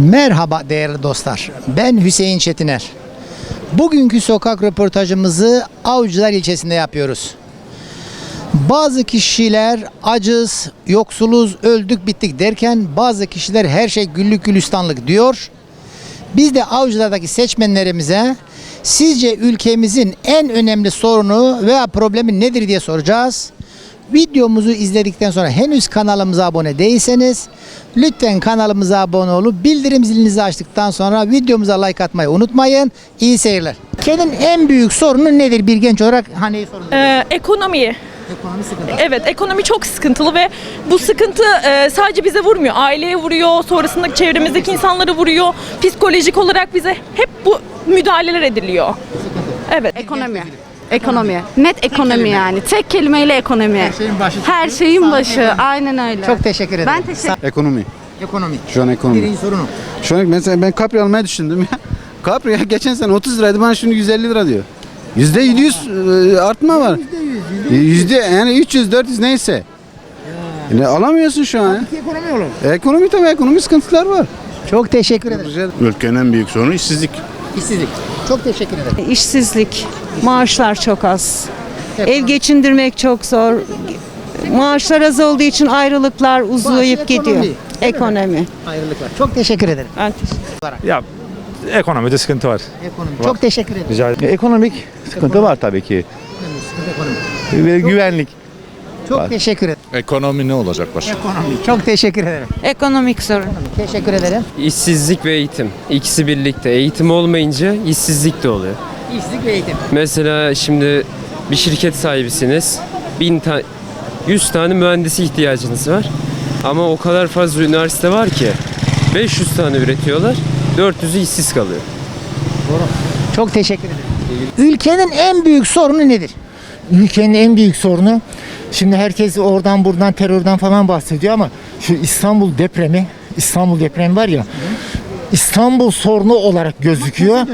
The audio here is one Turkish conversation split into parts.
Merhaba değerli dostlar. Ben Hüseyin Çetiner. Bugünkü sokak röportajımızı Avcılar ilçesinde yapıyoruz. Bazı kişiler acız, yoksuluz, öldük bittik derken bazı kişiler her şey güllük gülistanlık diyor. Biz de Avcılar'daki seçmenlerimize sizce ülkemizin en önemli sorunu veya problemi nedir diye soracağız. Videomuzu izledikten sonra henüz kanalımıza abone değilseniz lütfen kanalımıza abone olup bildirim zilinizi açtıktan sonra videomuza like atmayı unutmayın. İyi seyirler. Ülkenin en büyük sorunu nedir bir genç olarak? Hani sorun? Ee, ekonomiyi. Ekonomi sıkıntı. Evet ekonomi çok sıkıntılı ve bu sıkıntı e, sadece bize vurmuyor. Aileye vuruyor, sonrasında çevremizdeki insanları vuruyor. Psikolojik olarak bize hep bu müdahaleler ediliyor. Evet. Ekonomi. Ekonomi. Net ekonomi yani. Tek kelimeyle ekonomi. Her şeyin başı. Her şeyin başı. ekonomi. Aynen öyle. Çok teşekkür ederim. Ben teşekkür Ekonomi. Ekonomi. Şu an ekonomi. Birinci sorun o. Şu an mesela ben Capri almayı düşündüm ya. Capri ya geçen sene 30 liraydı bana şimdi 150 lira diyor. Yüzde 700 e, artma var. Yüzde yani 300 400 neyse. Ne alamıyorsun şu an. ya. Ekonomi olur. Ekonomi tabii ekonomi sıkıntılar var. Çok teşekkür ederim. Ülkenin en büyük sorunu işsizlik. İşsizlik. Çok teşekkür ederim. İşsizlik, maaşlar çok az. Ev geçindirmek çok zor. Maaşlar az olduğu için ayrılıklar uzayıp ekonomi, gidiyor. değil mi? Ekonomi. Ayrılıklar. Çok teşekkür ederim. Ben teşekkür Ya ekonomide sıkıntı var. Ekonomi. Çok teşekkür ederim. Rica ederim. Ekonomik sıkıntı var tabii ki. Ekonomi. Ve güvenlik. Çok teşekkür ederim. Ekonomi ne olacak başka? Ekonomi. Çok teşekkür ederim. Ekonomik sorun. Teşekkür ederim. İşsizlik ve eğitim. İkisi birlikte. Eğitim olmayınca işsizlik de oluyor. İşsizlik ve eğitim. Mesela şimdi bir şirket sahibisiniz. Bin ta 100 tane mühendisi ihtiyacınız var. Ama o kadar fazla üniversite var ki 500 tane üretiyorlar. 400'ü işsiz kalıyor. Çok teşekkür ederim. Ülkenin en büyük sorunu nedir? ülkenin en büyük sorunu şimdi herkes oradan buradan terörden falan bahsediyor ama şu İstanbul depremi İstanbul depremi var ya İstanbul sorunu olarak gözüküyor.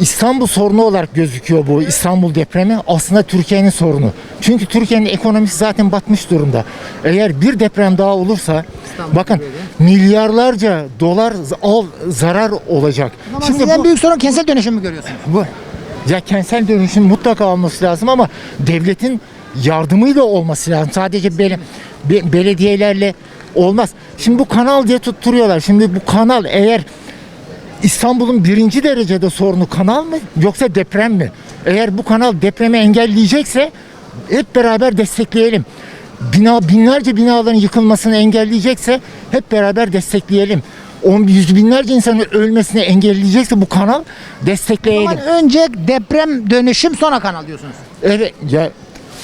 İstanbul sorunu olarak gözüküyor bu İstanbul depremi. Aslında Türkiye'nin sorunu. Çünkü Türkiye'nin ekonomisi zaten batmış durumda. Eğer bir deprem daha olursa bakın milyarlarca dolar al zarar olacak. Ama Şimdi en büyük sorun kentsel dönüşüm mü görüyorsunuz? bu ya kentsel dönüşüm mutlaka olması lazım ama devletin yardımıyla olması lazım. Sadece bele, be- belediyelerle olmaz. Şimdi bu kanal diye tutturuyorlar. Şimdi bu kanal eğer İstanbul'un birinci derecede sorunu kanal mı yoksa deprem mi? Eğer bu kanal depremi engelleyecekse hep beraber destekleyelim. Bina binlerce binaların yıkılmasını engelleyecekse hep beraber destekleyelim. On yüz binlerce insanın ölmesini engelleyecekse bu kanal destekleyelim. Ama önce deprem dönüşüm sonra kanal diyorsunuz. Evet ya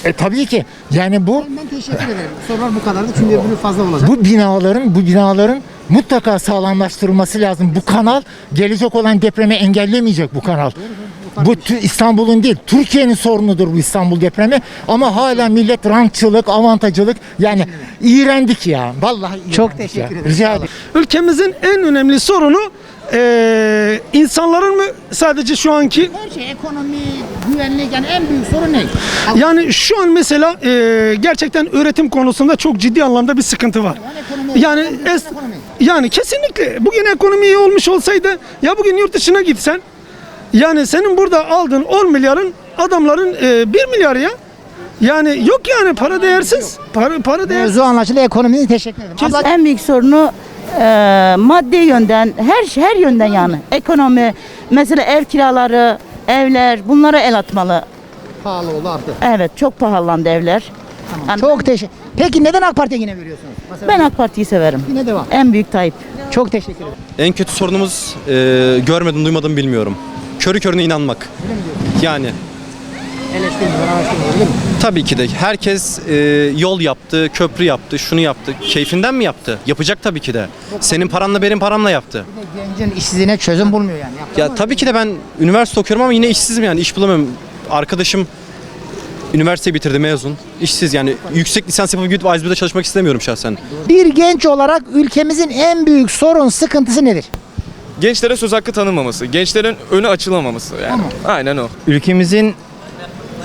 e, tabii ki yani bu Ben teşekkür ederim. Sorular bu kadardı çünkü öbürü fazla olacak. bu binaların bu binaların mutlaka sağlamlaştırılması lazım. Bu kanal gelecek olan depremi engellemeyecek bu kanal. Bu İstanbul'un değil, Türkiye'nin sorunudur bu İstanbul depremi. Ama hala millet rantçılık, avantajcılık yani iğrendik ya. Vallahi Çok iğrendik teşekkür ya. ederim. Rica ederim. Ülkemizin en önemli sorunu eee, insanların mı sadece şu anki Her şey ekonomi, güvenlik yani en büyük sorun ne? yani şu an mesela eee, gerçekten üretim konusunda çok ciddi anlamda bir sıkıntı var. ekonomi- Yani es- yani kesinlikle bugün ekonomi iyi olmuş olsaydı ya bugün yurt dışına gitsen yani senin burada aldığın 10 milyarın adamların eee 1 milyar ya. Yani yok yani para değersiz. Para, para değersiz. Mevzu anlaşıldı ekonomi teşekkür ederim. Abla, En büyük sorunu e, maddi yönden, her her yönden yani. Ekonomi, mesela ev kiraları, evler bunlara el atmalı. pahalı oldu arttı. Evet çok pahalandı evler. Yani Çok teşekkür. Peki neden AK Parti'ye yine veriyorsunuz? Mesela ben AK Parti'yi severim. yine devam. En büyük Tayyip. Çok teşekkür ederim. En kötü sorunumuz e, görmedim duymadım bilmiyorum. Körü körüne inanmak. Yani Eleştirmiyor, araştırmıyor değil mi? tabii ki de herkes e, yol yaptı, köprü yaptı, şunu yaptı. Keyfinden mi yaptı? Yapacak tabii ki de. Senin paranla benim paramla yaptı. Bir de Gencin işsizliğine çözüm bulmuyor yani. Yaptı Ya ama tabii ki de ben üniversite okuyorum ama yine işsizim yani iş bulamıyorum. Arkadaşım üniversiteyi bitirdi mezun. İşsiz yani yüksek lisans yapıp gidip A1'de çalışmak istemiyorum şahsen. Bir genç olarak ülkemizin en büyük sorun, sıkıntısı nedir? Gençlere söz hakkı tanınmaması, gençlerin önü açılamaması yani. Aynen o. Ülkemizin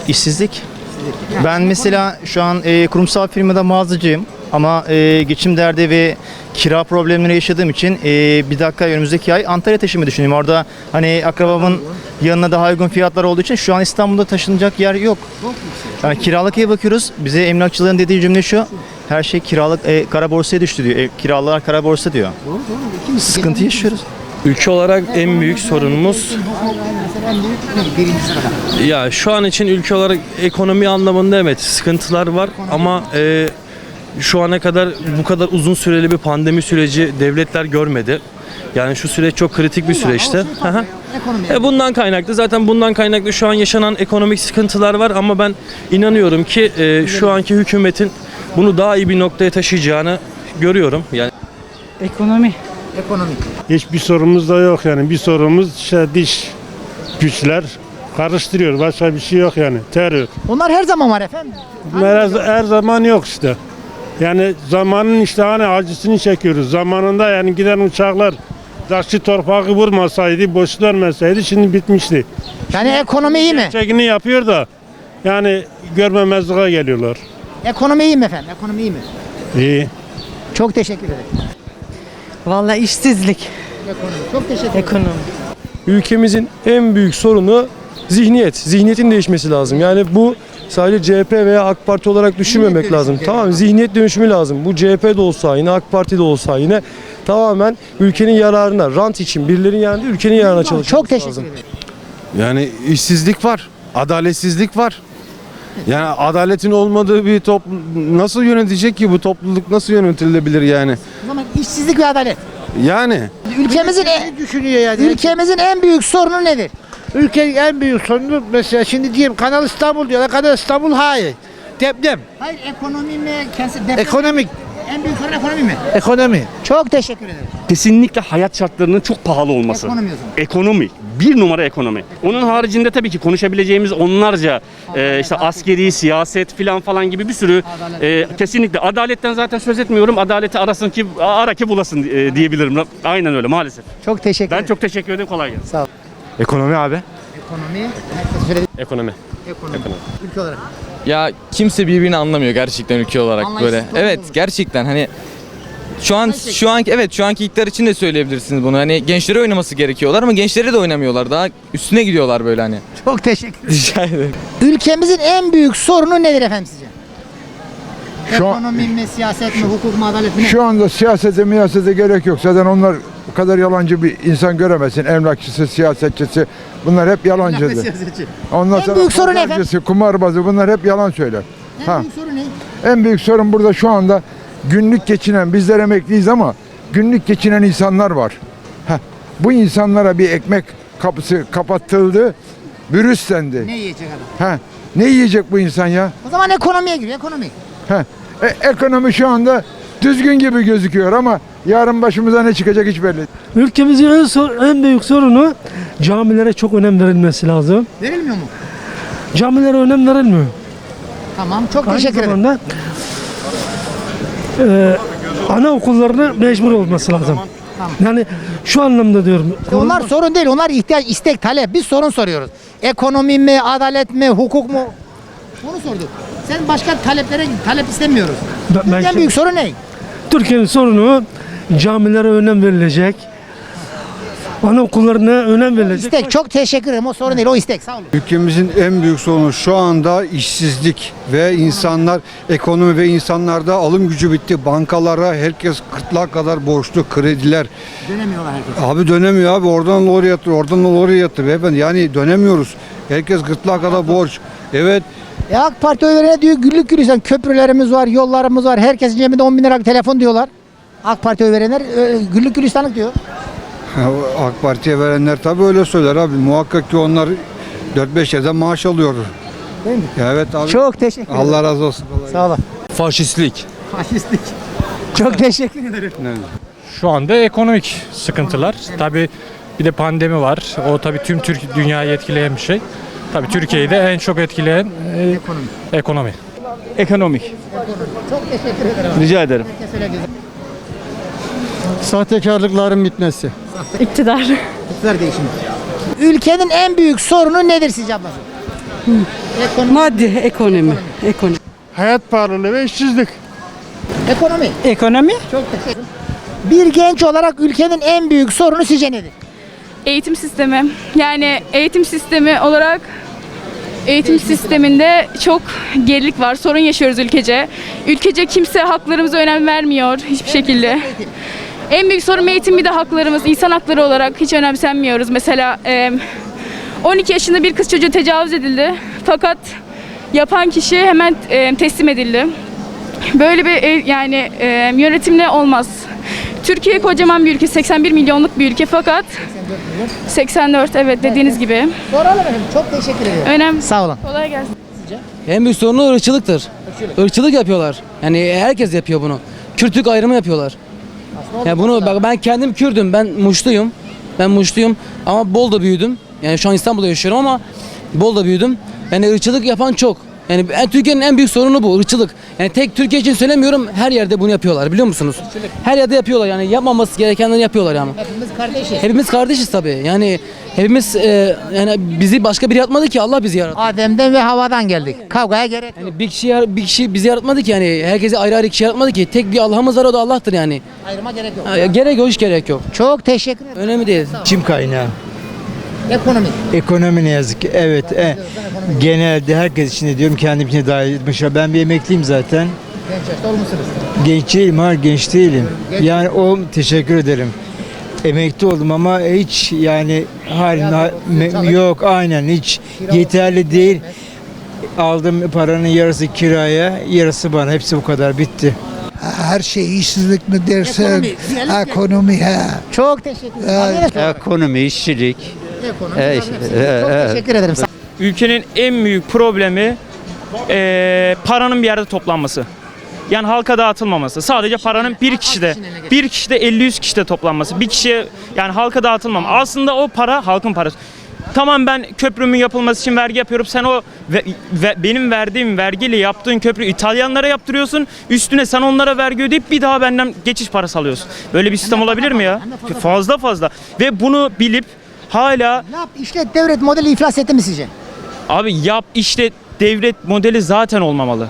işsizlik. Ben mesela şu an e, kurumsal firmada mağazacıyım. Ama e, geçim derdi ve kira problemleri yaşadığım için e, bir dakika önümüzdeki ay Antalya taşımayı düşünüyorum. Orada hani akrabamın yanına daha uygun fiyatlar olduğu için şu an İstanbul'da taşınacak yer yok. Yani kiralık ev bakıyoruz. Bize emlakçıların dediği cümle şu. Her şey kiralık e, kara borsaya düştü diyor. Ev, kiralar kara borsa diyor. Sıkıntı yaşıyoruz. Ülke olarak en büyük sorunumuz ya şu an için ülke olarak ekonomi anlamında evet sıkıntılar var ama e, şu ana kadar bu kadar uzun süreli bir pandemi süreci devletler görmedi. Yani şu süreç çok kritik bir süreçti. Hı hı. E bundan kaynaklı zaten bundan kaynaklı şu an yaşanan ekonomik sıkıntılar var ama ben inanıyorum ki e, şu anki hükümetin bunu daha iyi bir noktaya taşıyacağını görüyorum. Yani Ekonomi. Ekonomik. Hiçbir sorumuz da yok yani. Bir sorumuz işte diş güçler karıştırıyor. Başka bir şey yok yani. Terör. Onlar her zaman var efendim. Her, her zaman yok işte. Yani zamanın işte hani acısını çekiyoruz. Zamanında yani giden uçaklar taşı torpağı vurmasaydı, boş dönmeseydi şimdi bitmişti. Yani ekonomi iyi mi? Çekini yapıyor da yani görmemezliğe geliyorlar. Ekonomi iyi mi efendim? Ekonomi iyi mi? İyi. Çok teşekkür ederim. Vallahi işsizlik. Ekonomi. Çok teşekkür ederim. Ekonomi. ülkemizin en büyük sorunu zihniyet. Zihniyetin değişmesi lazım. Yani bu sadece CHP veya AK Parti olarak düşünmemek lazım. Tamam zihniyet dönüşümü lazım. Bu CHP de olsa yine AK Parti de olsa yine tamamen ülkenin yararına, rant için birilerinin yararına ülkenin yararına çalışması Çok teşekkür lazım. ederim. Yani işsizlik var, adaletsizlik var. Yani adaletin olmadığı bir toplum nasıl yönetecek ki bu topluluk nasıl yönetilebilir yani? İşsizlik ve adalet. Yani Ülkemizin en, Düşünüyor yani. ülkemizin en büyük sorunu nedir? Ülkenin en büyük sorunu mesela şimdi diyeyim Kanal İstanbul diyorlar. Kanal İstanbul hayır. Deprem. Hayır ekonomi mi? Kendi, Ekonomik. en büyük sorun ekonomi mi? Ekonomi. Çok teşekkür ederim. Kesinlikle hayat şartlarının çok pahalı olması. Ekonomi o zaman. Ekonomi. Bir numara ekonomi. Onun haricinde tabii ki konuşabileceğimiz onlarca e, işte askeri, siyaset filan falan gibi bir sürü e, kesinlikle adaletten zaten söz etmiyorum. Adaleti arasın ki ara ki bulasın e, diyebilirim. Aynen öyle maalesef. Çok teşekkür Ben ederim. çok teşekkür ederim. Kolay gelsin. Ekonomi abi. Ekonomi, herkes söyledi. Ekonomi. Ekonomi. Ülke olarak. Ya kimse birbirini anlamıyor gerçekten ülke olarak Anlayışsız böyle. Evet gerçekten hani şu an şu anki evet şu anki iktidar için de söyleyebilirsiniz bunu. Hani gençlere oynaması gerekiyorlar ama gençlere de oynamıyorlar. Daha üstüne gidiyorlar böyle hani. Çok teşekkür ederim. Rica ederim. Ülkemizin en büyük sorunu nedir efendim sizce? Şu an- Ekonomi mi, siyaset mi, hukuk mu, adalet mi? Şu anda siyasete miyasete gerek yok. Zaten onlar bu kadar yalancı bir insan göremezsin. Emlakçısı, siyasetçisi bunlar hep yalancıdır. Siyasetçi. Ondan En sonra büyük sorun ne pazarcısı, kumarbazı bunlar hep yalan söyler. En Ha. büyük sorun ne? En büyük sorun burada şu anda günlük geçinen bizler emekliyiz ama günlük geçinen insanlar var. Heh. Bu insanlara bir ekmek kapısı kapattıldı. Virüslendi. Ne yiyecek adam? Ha. Ne yiyecek bu insan ya? O zaman ekonomiye giriyor, ekonomi. Heh. E, ekonomi şu anda düzgün gibi gözüküyor ama yarın başımıza ne çıkacak hiç belli değil. Ülkemizin en, sor- en büyük sorunu camilere çok önem verilmesi lazım. Verilmiyor mu? Camilere önem verilmiyor. Tamam, çok Aynı teşekkür ederim. E, anaokullarına mecbur olması lazım. Yani şu anlamda diyorum. Onlar sorun değil, onlar ihtiyaç, istek, talep. Biz sorun soruyoruz. Ekonomi mi, adalet mi, hukuk mu? Bunu sorduk. Sen başka taleplere talep istemiyoruz. Ben- ben- En büyük sorun ne? Türkiye'nin sorunu camilere önem verilecek. Anaokullarına önem verilecek. İstek. Çok teşekkür ederim. O sorun değil, o istek. Sağ olun. Ülkemizin en büyük sorunu şu anda işsizlik ve insanlar ekonomi ve insanlarda alım gücü bitti. Bankalara herkes kırklar kadar borçlu krediler. Dönemiyorlar herkes. Abi dönemiyor abi oradan oraya yatır oradan oraya yatır beyefendi yani dönemiyoruz. Herkes gırtlağa kadar borç. Evet E AK Parti verene diyor güllük gülistanlık köprülerimiz var, yollarımız var. Herkesin cebinde 10 bin liralık telefon diyorlar. AK Parti oy verenler e, güllük gülistanlık diyor. AK Parti'ye verenler tabii öyle söyler abi. Muhakkak ki onlar 4-5 yerden maaş alıyor. Değil mi? Evet abi. Çok teşekkür ederim. Allah razı olsun. Sağ olun. Faşistlik. Faşistlik. Çok teşekkür ederim. Şu anda ekonomik sıkıntılar. Tabii bir de pandemi var. O tabii tüm Türk dünyayı etkileyen bir şey. Tabii Türkiye'yi de en çok etkileyen e, Ekonomi. ekonomi. Ekonomik. Çok teşekkür ederim. Rica ederim. Sahtekarlıkların bitmesi. İktidar. İktidar değişimi. Ülkenin en büyük sorunu nedir sizce ablacığım? Ekonomi. Maddi ekonomi. Ekonomi. Hayat pahalılığı ve işsizlik. Ekonomi. Ekonomi? Çok teşekkür Bir genç olarak ülkenin en büyük sorunu sizce nedir? Eğitim sistemi. Yani eğitim sistemi olarak eğitim sisteminde çok gerilik var. Sorun yaşıyoruz ülkece. Ülkece kimse haklarımıza önem vermiyor hiçbir şekilde. En büyük sorun eğitim bir de haklarımız. insan hakları olarak hiç önemsenmiyoruz. Mesela e, 12 yaşında bir kız çocuğu tecavüz edildi. Fakat yapan kişi hemen e, teslim edildi. Böyle bir e, yani e, yönetimle olmaz. Türkiye kocaman bir ülke, 81 milyonluk bir ülke fakat 84 evet dediğiniz gibi. Soralım efendim. Çok teşekkür ederim. Önemli. Sağ olun. Kolay gelsin. En büyük sorunu ırkçılıktır. Irkçılık yapıyorlar. Yani herkes yapıyor bunu. Kürtük ayrımı yapıyorlar. Ya bunu bak ben kendim Kürdüm. Ben Muşluyum. Ben Muşluyum ama Bol'da büyüdüm. Yani şu an İstanbul'da yaşıyorum ama Bol'da büyüdüm. Yani ırkçılık yapan çok. Yani en- Türkiye'nin en büyük sorunu bu ırkçılık. Yani tek Türkiye için söylemiyorum her yerde bunu yapıyorlar biliyor musunuz? Her yerde yapıyorlar yani yapmaması gerekenleri yapıyorlar yani. Hepimiz kardeşiz. Hepimiz kardeşiz tabii. Yani hepimiz e, yani bizi başka biri yaratmadı ki Allah bizi yarattı. Adem'den ve havadan geldik. Kavgaya gerek yok. Yani bir kişi yar- bir kişi bizi yaratmadı ki yani herkesi ayrı ayrı kişi yaratmadı ki tek bir Allah'ımız var o da Allah'tır yani. Ayrıma gerek yok. Ha, gerek yok hiç gerek yok. Çok teşekkür ederim. Önemli değil. Kim kaynağı? Ekonomi. Ekonomi ne yazık ki. Evet. e, genelde herkes için de diyorum kendim için de dahil. Ben bir emekliyim zaten. Genç yaşta olmuşsunuz. Genç değilim ha genç değilim. Yani o teşekkür ederim. Emekli oldum ama hiç yani halim ha- me- yok aynen hiç yeterli değil. Aldığım paranın yarısı kiraya, yarısı bana. Hepsi bu kadar bitti. Her şey işsizlik mi dersen Ekonomi, ekonomi ha. Çok teşekkür ederim. Ekonomi, işçilik. Ekonomi. e, Çok teşekkür ederim. Ülkenin en büyük problemi eee, paranın bir yerde toplanması. Yani halka dağıtılmaması. Sadece paranın bir kişide, bir kişide 50-100 kişide toplanması. Bir kişiye yani halka dağıtılmam. Aslında o para halkın parası. Tamam ben köprümün yapılması için vergi yapıyorum. Sen o ve, ve- benim verdiğim vergiyle yaptığın köprü İtalyanlara yaptırıyorsun. Üstüne sen onlara vergi ödeyip bir daha benden geçiş parası alıyorsun. Böyle bir sistem olabilir mi ya? Fazla fazla. Ve bunu bilip hala Yap işlet devlet modeli iflas etti mi sizce? Abi yap işte devlet modeli zaten olmamalı.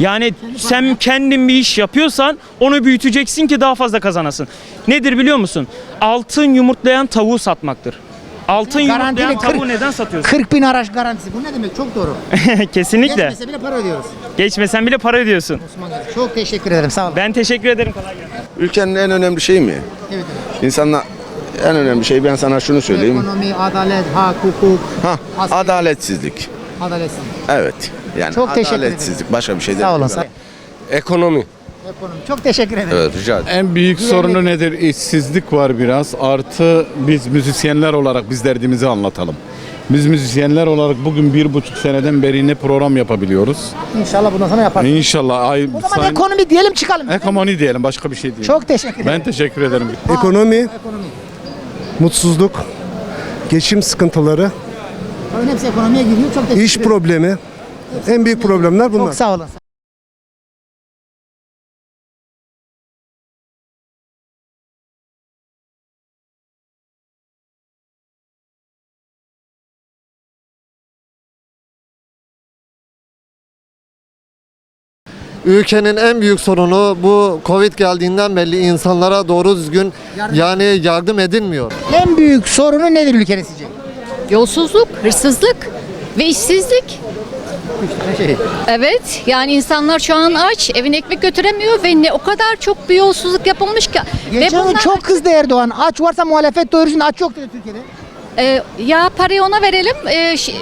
Yani sen kendin bir iş yapıyorsan onu büyüteceksin ki daha fazla kazanasın. Nedir biliyor musun? Altın yumurtlayan tavuğu satmaktır. Altın Garantili yumurtlayan tavuğu neden satıyorsun? 40 bin araç garantisi. Bu ne demek? Çok doğru. Kesinlikle. Geçmese bile para ödüyoruz. Geçmesen bile para ödüyorsun. Çok teşekkür ederim. Sağ olun. Ben teşekkür ederim. Kolay gelsin. Ülkenin en önemli şeyi mi? Evet. İnsanlar en önemli şey ben sana şunu söyleyeyim. Ekonomi, adalet, hak, hukuk, Ha, Asker- adaletsizlik. adaletsiz. Evet. Yani Çok teşekkür ederim. adaletsizlik başka bir şey değil. Sağ olun. Sağ Ekonomi. Ekonomi. Çok teşekkür ederim. Evet rica ederim. En büyük sorunu nedir? İşsizlik var biraz. Artı biz müzisyenler olarak biz derdimizi anlatalım. Biz müzisyenler olarak bugün bir buçuk seneden beri ne program yapabiliyoruz. İnşallah bundan sonra yaparız. İnşallah ay O zaman ekonomi diyelim çıkalım. ekonomi diyelim başka bir şey değil. Çok teşekkür ederim. Ben teşekkür ederim. Ekonomi, Ekonomi. Mutsuzluk, geçim sıkıntıları, Bunların hepsi ekonomiye giriyor. Çok teşekkür iş ederim. problemi. En büyük problemler bunlar. Çok sağ olun. Ülkenin en büyük sorunu bu Covid geldiğinden belli insanlara doğru düzgün yani yardım edilmiyor. En büyük sorunu nedir ülkenin sizce? Yolsuzluk, hırsızlık ve işsizlik. Şey, Evet yani insanlar şu an aç, evine ekmek götüremiyor ve ne o kadar çok bir yolsuzluk yapılmış ki. ve Geçen gün bunlar- çok kızdı Erdoğan. Aç varsa muhalefet doyursun. Aç yok dedi Türkiye'de. Ee, ya parayı ona verelim, ee, şey,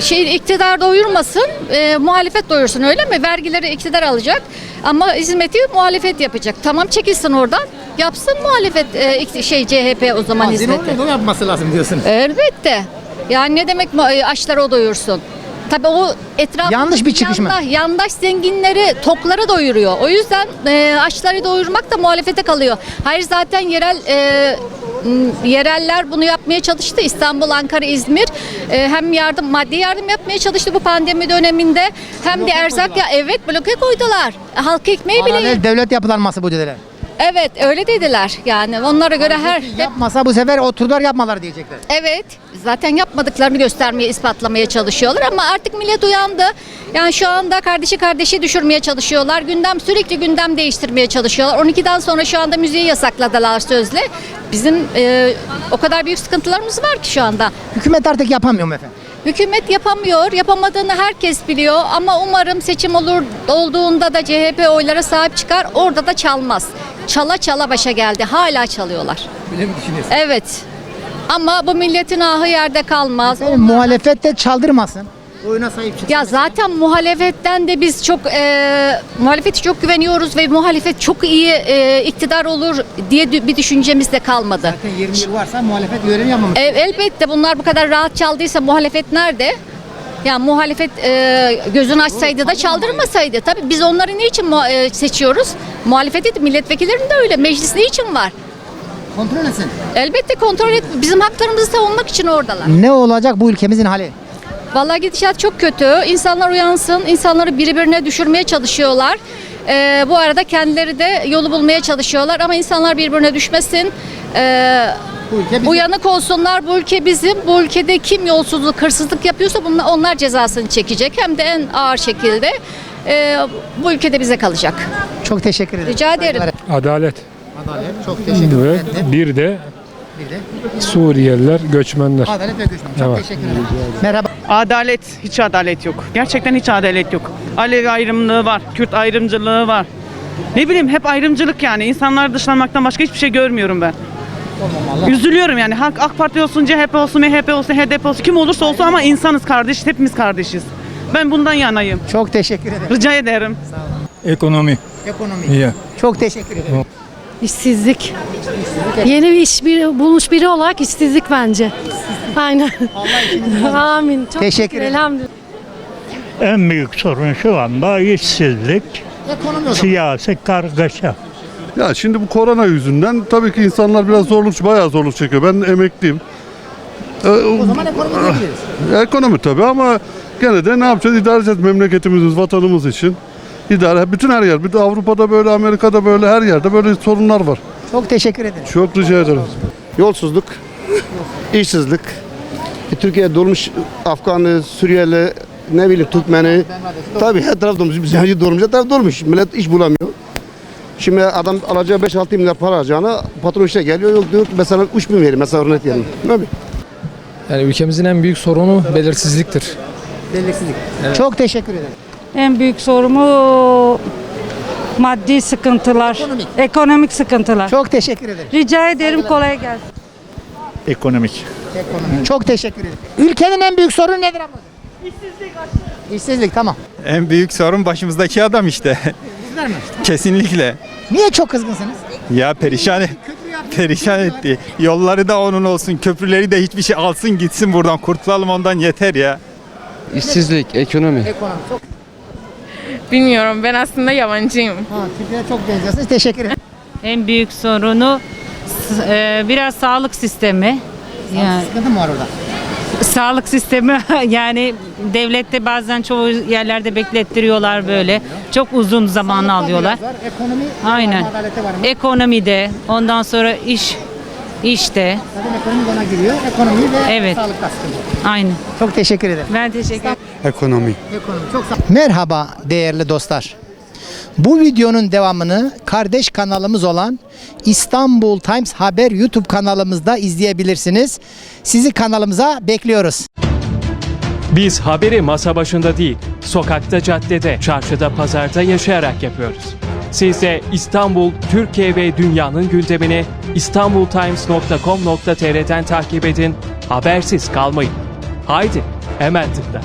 şey iktidar doyurmasın, ee, muhalefet doyursun öyle mi? Vergileri iktidar alacak ama hizmeti muhalefet yapacak. Tamam çekilsin oradan, yapsın muhalefet ikti- şey CHP o zaman hizmeti. Onu yapması lazım diyorsun. Elbette. Yani ne demek e, açları o doyursun? Tabii o etraf Yanlış bir çıkış mı? yandaş, zenginleri tokları doyuruyor. O yüzden e, açları doyurmak da muhalefete kalıyor. Hayır zaten yerel e, yereller bunu yapmaya çalıştı. İstanbul, Ankara, İzmir e, hem yardım maddi yardım yapmaya çalıştı bu pandemi döneminde hem de erzak ya evet bloke koydular. Halk ekmeği bile Paralel devlet yapılanması bu dediler. Evet öyle dediler. Yani onlara göre her Yapmasa bu sefer oturdular yapmalar diyecekler. Evet. Zaten yapmadıklarını göstermeye, ispatlamaya çalışıyorlar ama artık millet uyandı. Yani şu anda kardeşi kardeşi düşürmeye çalışıyorlar. Gündem sürekli gündem değiştirmeye çalışıyorlar. 12'den sonra şu anda müziği yasakladılar sözle. Bizim e, o kadar büyük sıkıntılarımız var ki şu anda. Hükümet artık yapamıyor mu efendim? Hükümet yapamıyor, yapamadığını herkes biliyor ama umarım seçim olur olduğunda da CHP oylara sahip çıkar, orada da çalmaz. Çala çala başa geldi, hala çalıyorlar. Öyle mi düşünüyorsun? Evet. Ama bu milletin ahı yerde kalmaz. Efendim, muhalefet de çaldırmasın. Oyuna sahip çıksın. Ya zaten muhalefetten de biz çok e, muhalefeti çok güveniyoruz ve muhalefet çok iyi e, iktidar olur diye bir düşüncemiz de kalmadı. Zaten 20 yıl varsa muhalefet görev yapmamış. E, elbette bunlar bu kadar rahat çaldıysa muhalefet nerede? Ya muhalefet e, gözünü açsaydı da çaldırmasaydı. Tabii biz onları niçin mu- e, seçiyoruz? Muhalefeti milletvekillerini de öyle. Meclis niçin var? Kontrol etsin. Elbette kontrol et. Bizim haklarımızı savunmak için oradalar. Ne olacak bu ülkemizin hali? Vallahi gidişat çok kötü. İnsanlar uyansın. İnsanları birbirine düşürmeye çalışıyorlar. Ee, bu arada kendileri de yolu bulmaya çalışıyorlar ama insanlar birbirine düşmesin. Ee, Bu ülke bizim. uyanık olsunlar. Bu ülke bizim. Bu ülkede kim yolsuzluk, hırsızlık yapıyorsa bunlar, onlar cezasını çekecek. Hem de en ağır şekilde. Ee, bu ülkede bize kalacak. Çok teşekkür ederim. Rica ederim. Adalet. Adalet. Çok teşekkür Ve ederim. bir de Bir de Suriyeliler, göçmenler. Adalet ve göçmen. Çok Evet. teşekkür ederim. Merhaba. Adalet, hiç adalet yok. Gerçekten hiç adalet yok. Alevi ayrımlığı var, Kürt ayrımcılığı var. Ne bileyim hep ayrımcılık yani. İnsanları dışlamaktan başka hiçbir şey görmüyorum ben. Üzülüyorum yani. Hak- AK Parti olsun, CHP olsun, MHP olsun, HDP olsun, kim olursa olsun ama insanız kardeş, hepimiz kardeşiz. Ben bundan yanayım. Çok teşekkür ederim. Rica ederim. Ekonomi. Ekonomi. İyi. Çok teşekkür ederim. İşsizlik. Yeni bir iş bir, bulmuş biri olarak işsizlik bence. Aynen. Amin. Çok Teşekkür şükür, ederim. Elhamdülillah. En büyük sorun şu anda işsizlik, siyasi kargaşa. Ya şimdi bu korona yüzünden tabii ki insanlar biraz zorluk, bayağı zorluk çekiyor. Ben emekliyim. Ee, O zaman ekonomi diyebiliriz. ekonomi tabii ama gene de ne yapacağız? İdare edeceğiz memleketimiz, vatanımız için. İdare, bütün her yer. Bir de Avrupa'da böyle, Amerika'da böyle, her yerde böyle sorunlar var. Çok teşekkür ederim. Çok rica ederim. Yolsuzluk, işsizlik. Türkiye dolmuş Afganı, Suriyeli, ne bileyim Türkmeni. Tabii her taraf dolmuş. Biz yani dolmuş, her taraf dolmuş. Millet iş bulamıyor. Şimdi adam alacağı 5-6 milyar para alacağına patron işte geliyor yok diyor mesela 3 bin verin mesela örnek. Ne bileyim. Yani ülkemizin en büyük sorunu belirsizliktir. Belirsizlik. Çok teşekkür ederim. En büyük sorumu maddi sıkıntılar, Ekonomik. ekonomik sıkıntılar. Çok teşekkür ederim. Rica ederim kolay gelsin. Ekonomik. Ekonomi. Çok teşekkür ederim. Ülkenin en büyük sorunu nedir abla? İşsizlik. İşsizlik tamam. En büyük sorun başımızdaki adam işte. Sizler mi? Kesinlikle. Niye çok kızgınsınız? Ya perişan perişan etti. Yolları da onun olsun, köprüleri de hiçbir şey alsın gitsin buradan. Kurtulalım ondan yeter ya. İşsizlik, ekonomi. Ekonomi. Çok Bilmiyorum ben aslında yabancıyım. ha, Türkiye'ye çok benziyorsunuz. Teşekkür ederim. En büyük sorunu e, biraz sağlık sistemi. Yani Sıkıntı mı var orada? sağlık sistemi yani devlette bazen çoğu yerlerde beklettiriyorlar böyle. Çok uzun zaman Sağlıkta alıyorlar. biraz var, Ekonomi Aynen. var mı, var mı? Ekonomide, ondan sonra iş işte. Zaten ekonomi ona giriyor. Ekonomi ve Evet. sağlıkta sıkıntı. Aynen. Çok teşekkür ederim. Ben teşekkür ederim. Ekonomi. Ekonomi çok sağ Merhaba değerli dostlar. Bu videonun devamını kardeş kanalımız olan İstanbul Times Haber YouTube kanalımızda izleyebilirsiniz. Sizi kanalımıza bekliyoruz. Biz haberi masa başında değil, sokakta, caddede, çarşıda, pazarda yaşayarak yapıyoruz. Siz de İstanbul, Türkiye ve dünyanın gündemini istanbultimes.com.tr'den takip edin, habersiz kalmayın. Haydi, hemen tıkla.